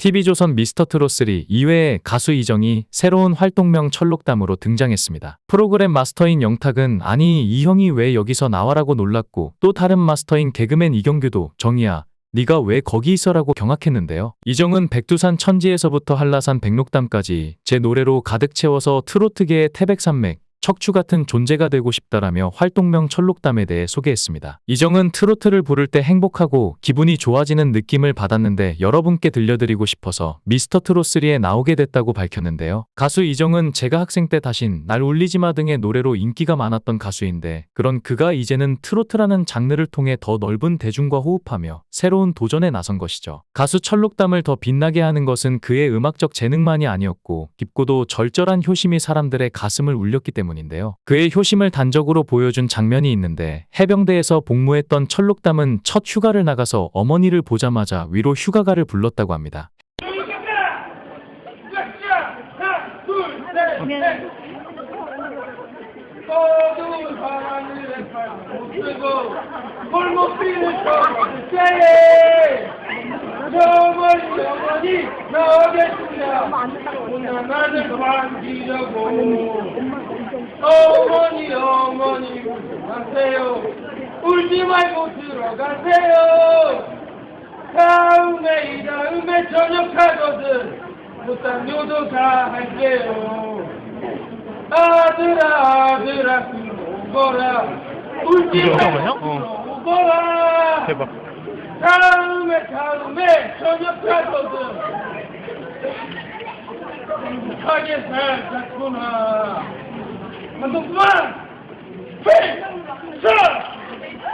TV조선 미스터트롯3 이외에 가수 이정이 새로운 활동명 철록담으로 등장했습니다. 프로그램 마스터인 영탁은 아니 이 형이 왜 여기서 나와라고 놀랐고 또 다른 마스터인 개그맨 이경규도 정이야 네가 왜 거기 있어라고 경악했는데요. 이정은 백두산 천지에서부터 한라산 백록담까지 제 노래로 가득 채워서 트로트계의 태백산맥 척추 같은 존재가 되고 싶다라며 활동명 철록담에 대해 소개했습니다. 이정은 트로트를 부를 때 행복하고 기분이 좋아지는 느낌을 받았는데 여러분께 들려드리고 싶어서 미스터 트롯3에 나오게 됐다고 밝혔는데요. 가수 이정은 제가 학생 때 다신 날 울리지마 등의 노래로 인기가 많았던 가수인데 그런 그가 이제는 트로트라는 장르를 통해 더 넓은 대중과 호흡하며 새로운 도전에 나선 것이죠. 가수 철록담을 더 빛나게 하는 것은 그의 음악적 재능만이 아니었고 깊고도 절절한 효심이 사람들의 가슴을 울렸기 때문 인데요. 그의 효심을 단적으로 보여준 장면이 있는데 해병대에서 복무했던 철록담은 첫 휴가를 나가서 어머니를 보자마자 위로 휴가가를 불렀다고 합니다. 저번째 영원히 오늘 나를 반기려고. 어머니 어머니 가세요. 울지 말고 들어가세요. 다음에 이 다음에 저녁하거든. 못담요도 다 할게요. 아들아 아들아 들어오거라. 울지 말고. 어. 들어오거라. 대박. 다음에 저녁하거든 행복하게 살았구나 필서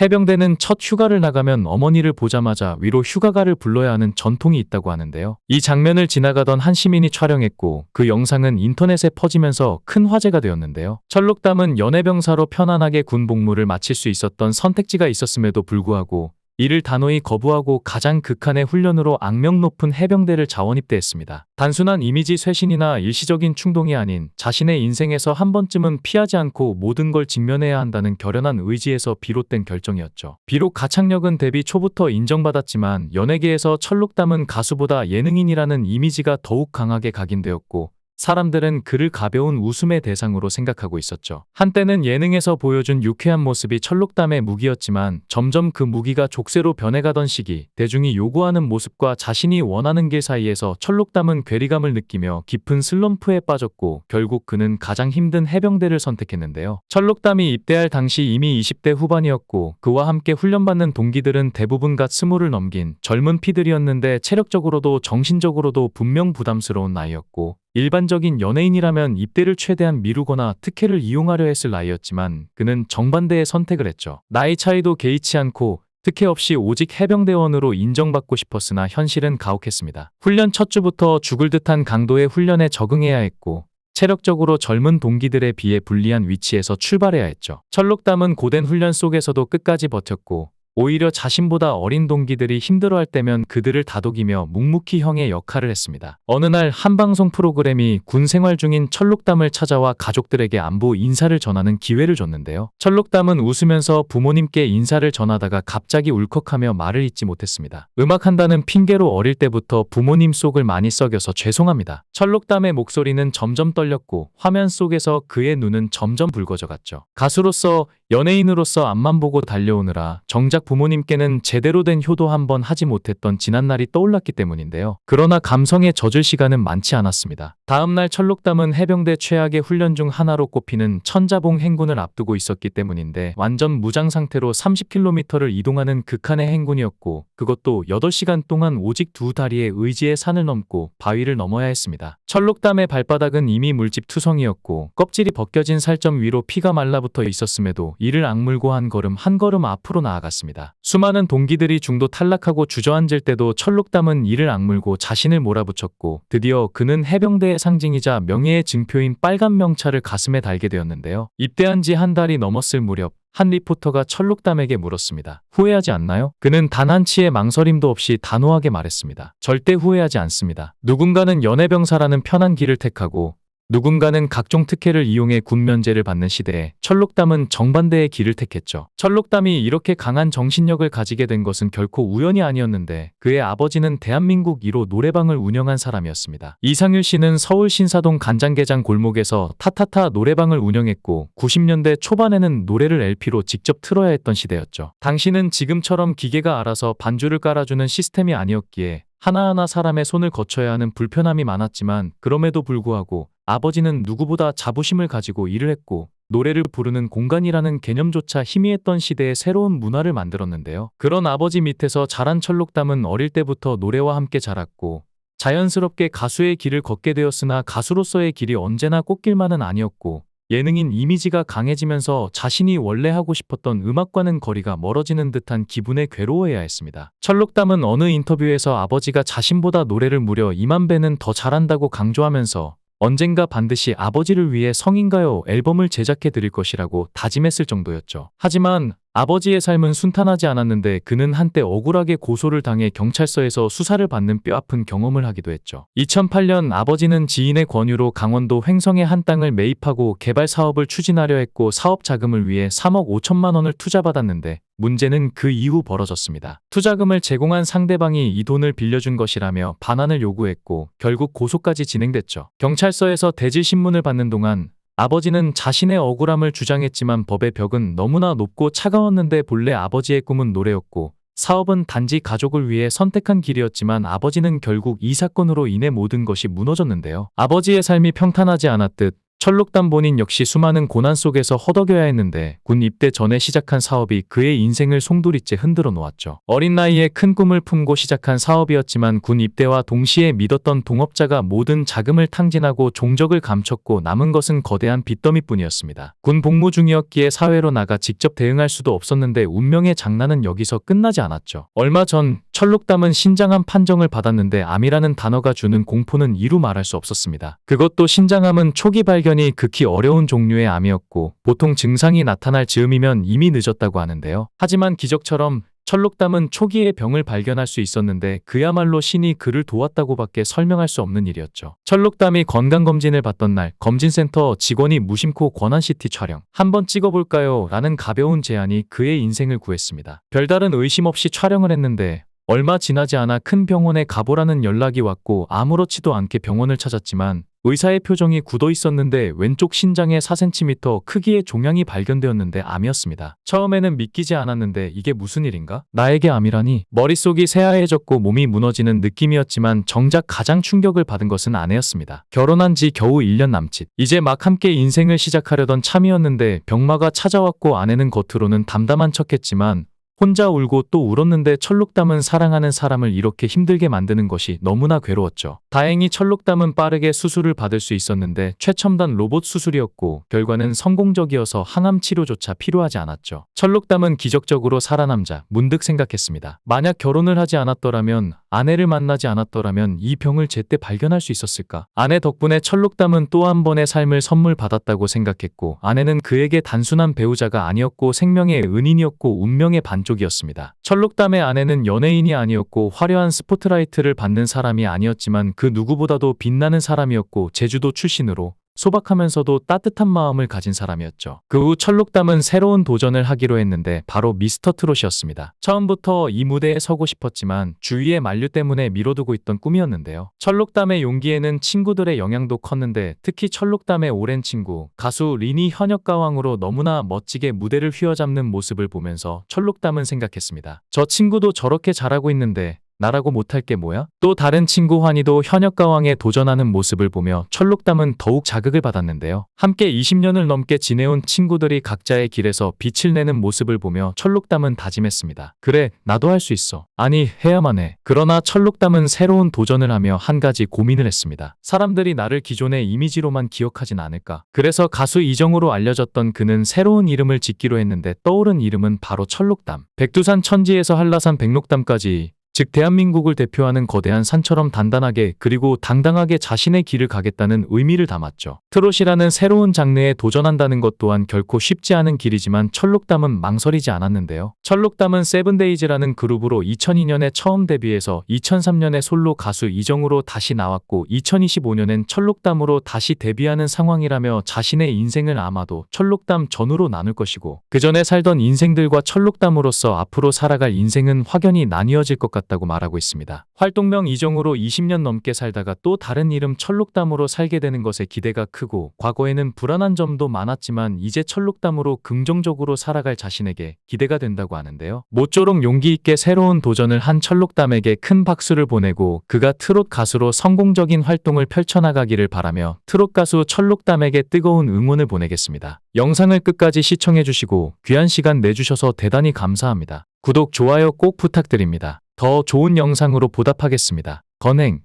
해병대는 첫 휴가를 나가면 어머니를 보자마자 위로 휴가가를 불러야 하는 전통이 있다고 하는데요. 이 장면을 지나가던 한 시민이 촬영했고 그 영상은 인터넷에 퍼지면서 큰 화제가 되었는데요. 철록담은 연애병사로 편안하게 군 복무를 마칠 수 있었던 선택지가 있었음에도 불구하고 이를 단호히 거부하고 가장 극한의 훈련으로 악명 높은 해병대를 자원입대했습니다. 단순한 이미지 쇄신이나 일시적인 충동이 아닌 자신의 인생에서 한 번쯤은 피하지 않고 모든 걸 직면해야 한다는 결연한 의지에서 비롯된 결정이었죠. 비록 가창력은 데뷔 초부터 인정받았지만 연예계에서 철록담은 가수보다 예능인이라는 이미지가 더욱 강하게 각인되었고 사람들은 그를 가벼운 웃음의 대상으로 생각하고 있었죠. 한때는 예능에서 보여준 유쾌한 모습이 철록담의 무기였지만 점점 그 무기가 족쇄로 변해가던 시기 대중이 요구하는 모습과 자신이 원하는 길 사이에서 철록담은 괴리감을 느끼며 깊은 슬럼프에 빠졌고 결국 그는 가장 힘든 해병대를 선택했는데요. 철록담이 입대할 당시 이미 20대 후반이었고 그와 함께 훈련받는 동기들은 대부분 갓 스물을 넘긴 젊은 피들이었는데 체력적으로도 정신적으로도 분명 부담스러운 나이였고 일반적인 연예인이라면 입대를 최대한 미루거나 특혜를 이용하려 했을 나이였지만 그는 정반대의 선택을 했죠. 나이 차이도 개의치 않고 특혜 없이 오직 해병대원으로 인정받고 싶었으나 현실은 가혹했습니다. 훈련 첫 주부터 죽을 듯한 강도의 훈련에 적응해야 했고 체력적으로 젊은 동기들에 비해 불리한 위치에서 출발해야 했죠. 철록담은 고된 훈련 속에서도 끝까지 버텼고 오히려 자신보다 어린 동기들이 힘들어할 때면 그들을 다독이며 묵묵히 형의 역할을 했습니다. 어느 날 한 방송 프로그램이 군 생활 중인 철록담을 찾아와 가족들에게 안부 인사를 전하는 기회를 줬는데요. 철록담은 웃으면서 부모님께 인사를 전하다가 갑자기 울컥하며 말을 잇지 못했습니다. 음악한다는 핑계로 어릴 때부터 부모님 속을 많이 썩여서 죄송합니다. 철록담의 목소리는 점점 떨렸고 화면 속에서 그의 눈은 점점 붉어져갔죠. 가수로서 연예인으로서 앞만 보고 달려오느라 정작 부모님께는 제대로 된 효도 한 번 하지 못했던 지난날이 떠올랐기 때문인데요. 그러나 감성에 젖을 시간은 많지 않았습니다. 다음날 철록담은 해병대 최악의 훈련 중 하나로 꼽히는 천자봉 행군을 앞두고 있었기 때문인데 완전 무장 상태로 30km를 이동하는 극한의 행군이었고 그것도 8시간 동안 오직 두 다리의 의지의 산을 넘고 바위를 넘어야 했습니다. 철록담의 발바닥은 이미 물집 투성이었고 껍질이 벗겨진 살점 위로 피가 말라붙어 있었음에도 이를 악물고 한 걸음 한 걸음 앞으로 나아갔습니다. 수많은 동기들이 중도 탈락하고 주저앉을 때도 철록담은 이를 악물고 자신을 몰아붙였고 드디어 그는 해병대의 상징이자 명예의 증표인 빨간 명찰을 가슴에 달게 되었는데요. 입대한 지 한 달이 넘었을 무렵 한 리포터가 철록담에게 물었습니다. 후회하지 않나요? 그는 단 한 치의 망설임도 없이 단호하게 말했습니다. 절대 후회하지 않습니다. 누군가는 연애병사라는 편한 길을 택하고 누군가는 각종 특혜를 이용해 군면제를 받는 시대에 철록담은 정반대의 길을 택했죠. 철록담이 이렇게 강한 정신력을 가지게 된 것은 결코 우연이 아니었는데 그의 아버지는 대한민국 1호 노래방을 운영한 사람이었습니다. 이상일 씨는 서울 신사동 간장게장 골목에서 타타타 노래방을 운영했고 90년대 초반에는 노래를 LP로 직접 틀어야 했던 시대였죠. 당시는 지금처럼 기계가 알아서 반주를 깔아주는 시스템이 아니었기에 하나하나 사람의 손을 거쳐야 하는 불편함이 많았지만 그럼에도 불구하고 아버지는 누구보다 자부심을 가지고 일을 했고 노래를 부르는 공간이라는 개념조차 희미했던 시대에 새로운 문화를 만들었는데요. 그런 아버지 밑에서 자란 철록담은 어릴 때부터 노래와 함께 자랐고 자연스럽게 가수의 길을 걷게 되었으나 가수로서의 길이 언제나 꽃길만은 아니었고 예능인 이미지가 강해지면서 자신이 원래 하고 싶었던 음악과는 거리가 멀어지는 듯한 기분에 괴로워해야 했습니다. 철록담은 어느 인터뷰에서 아버지가 자신보다 노래를 무려 2만 배는 더 잘한다고 강조하면서 언젠가 반드시 아버지를 위해 성인가요 앨범을 제작해 드릴 것이라고 다짐했을 정도였죠. 하지만 아버지의 삶은 순탄하지 않았는데 그는 한때 억울하게 고소를 당해 경찰서에서 수사를 받는 뼈아픈 경험을 하기도 했죠. 2008년 아버지는 지인의 권유로 강원도 횡성의 한 땅을 매입하고 개발 사업을 추진하려 했고 사업 자금을 위해 3억 5천만 원을 투자받았는데 문제는 그 이후 벌어졌습니다. 투자금을 제공한 상대방이 이 돈을 빌려준 것이라며 반환을 요구했고 결국 고소까지 진행됐죠. 경찰서에서 대질 신문을 받는 동안 아버지는 자신의 억울함을 주장했지만 법의 벽은 너무나 높고 차가웠는데 본래 아버지의 꿈은 노래였고 사업은 단지 가족을 위해 선택한 길이었지만 아버지는 결국 이 사건으로 인해 모든 것이 무너졌는데요. 아버지의 삶이 평탄하지 않았듯 철록담 본인 역시 수많은 고난 속에서 허덕여야 했는데 군 입대 전에 시작한 사업이 그의 인생을 송두리째 흔들어 놓았죠. 어린 나이에 큰 꿈을 품고 시작한 사업이었지만 군 입대와 동시에 믿었던 동업자가 모든 자금을 탕진하고 종적을 감췄고 남은 것은 거대한 빚더미뿐이었습니다. 군 복무 중이었기에 사회로 나가 직접 대응할 수도 없었는데 운명의 장난은 여기서 끝나지 않았죠. 얼마 전 철록담은 신장암 판정을 받았는데 암이라는 단어가 주는 공포는 이루 말할 수 없었습니다. 그것도 신장암은 초기 발견이 극히 어려운 종류의 암이었고 보통 증상이 나타날 즈음이면 이미 늦었다고 하는데요. 하지만 기적처럼 철록담은 초기에 병을 발견할 수 있었는데 그야말로 신이 그를 도왔다고밖에 설명할 수 없는 일이었죠. 철록담이 건강검진을 받던 날 검진센터 직원이 무심코 권한CT 촬영 한번 찍어볼까요? 라는 가벼운 제안이 그의 인생을 구했습니다. 별다른 의심 없이 촬영을 했는데 얼마 지나지 않아 큰 병원에 가보라는 연락이 왔고 아무렇지도 않게 병원을 찾았지만 의사의 표정이 굳어 있었는데 왼쪽 신장에 4cm 크기의 종양이 발견되었는데 암이었습니다. 처음에는 믿기지 않았는데 이게 무슨 일인가? 나에게 암이라니 머릿속이 새하얘졌고 몸이 무너지는 느낌이었지만 정작 가장 충격을 받은 것은 아내였습니다. 결혼한 지 겨우 1년 남짓. 이제 막 함께 인생을 시작하려던 참이었는데 병마가 찾아왔고 아내는 겉으로는 담담한 척했지만 혼자 울고 또 울었는데 철록담은 사랑하는 사람을 이렇게 힘들게 만드는 것이 너무나 괴로웠죠. 다행히 철록담은 빠르게 수술을 받을 수 있었는데 최첨단 로봇 수술이었고 결과는 성공적이어서 항암 치료조차 필요하지 않았죠. 철록담은 기적적으로 살아남자 문득 생각했습니다. 만약 결혼을 하지 않았더라면 아내를 만나지 않았더라면 이 병을 제때 발견할 수 있었을까? 아내 덕분에 철록담은 또 한 번의 삶을 선물 받았다고 생각했고 아내는 그에게 단순한 배우자가 아니었고 생명의 은인이었고 운명의 반쪽이었습니다. 철록담의 아내는 연예인이 아니었고 화려한 스포트라이트를 받는 사람이 아니었지만 그 누구보다도 빛나는 사람이었고 제주도 출신으로 소박하면서도 따뜻한 마음을 가진 사람이었죠. 그 후 철록담은 새로운 도전을 하기로 했는데 바로 미스터 트롯이었습니다. 처음부터 이 무대에 서고 싶었지만 주위의 만류 때문에 미뤄두고 있던 꿈이었는데요. 철록담의 용기에는 친구들의 영향도 컸는데 특히 철록담의 오랜 친구 가수 리니 현역가왕으로 너무나 멋지게 무대를 휘어잡는 모습을 보면서 철록담은 생각했습니다. 저 친구도 저렇게 잘하고 있는데 나라고 못할 게 뭐야? 또 다른 친구 환희도 현역가왕에 도전하는 모습을 보며 철록담은 더욱 자극을 받았는데요. 함께 20년을 넘게 지내온 친구들이 각자의 길에서 빛을 내는 모습을 보며 철록담은 다짐했습니다. 그래, 나도 할 수 있어. 아니, 해야만 해. 그러나 철록담은 새로운 도전을 하며 한 가지 고민을 했습니다. 사람들이 나를 기존의 이미지로만 기억하진 않을까. 그래서 가수 이정으로 알려졌던 그는 새로운 이름을 짓기로 했는데 떠오른 이름은 바로 철록담. 백두산 천지에서 한라산 백록담까지 즉 대한민국을 대표하는 거대한 산처럼 단단하게 그리고 당당하게 자신의 길을 가겠다는 의미를 담았죠. 트롯이라는 새로운 장르에 도전한다는 것 또한 결코 쉽지 않은 길이지만 철록담은 망설이지 않았는데요. 철록담은 세븐데이즈라는 그룹으로 2002년에 처음 데뷔해서 2003년에 솔로 가수 이정으로 다시 나왔고 2025년엔 철록담으로 다시 데뷔하는 상황이라며 자신의 인생을 아마도 철록담 전후로 나눌 것이고 그 전에 살던 인생들과 철록담으로서 앞으로 살아갈 인생은 확연히 나뉘어질 것 같 다고 말하고 있습니다. 활동명 이정으로 20년 넘게 살다가 또 다른 이름 철록담으로 살게 되는 것에 기대가 크고 과거에는 불안한 점도 많았지만 이제 철록담으로 긍정적으로 살아갈 자신에게 기대가 된다고 하는데요. 모쪼록 용기 있게 새로운 도전을 한 철록담에게 큰 박수를 보내고 그가 트롯 가수로 성공적인 활동을 펼쳐나가기를 바라며 트롯 가수 철록담에게 뜨거운 응원을 보내겠습니다. 영상을 끝까지 시청해주시고 귀한 시간 내주셔서 대단히 감사합니다. 구독, 좋아요 꼭 부탁드립니다. 더 좋은 영상으로 보답하겠습니다. 건행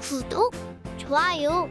구독, 좋아요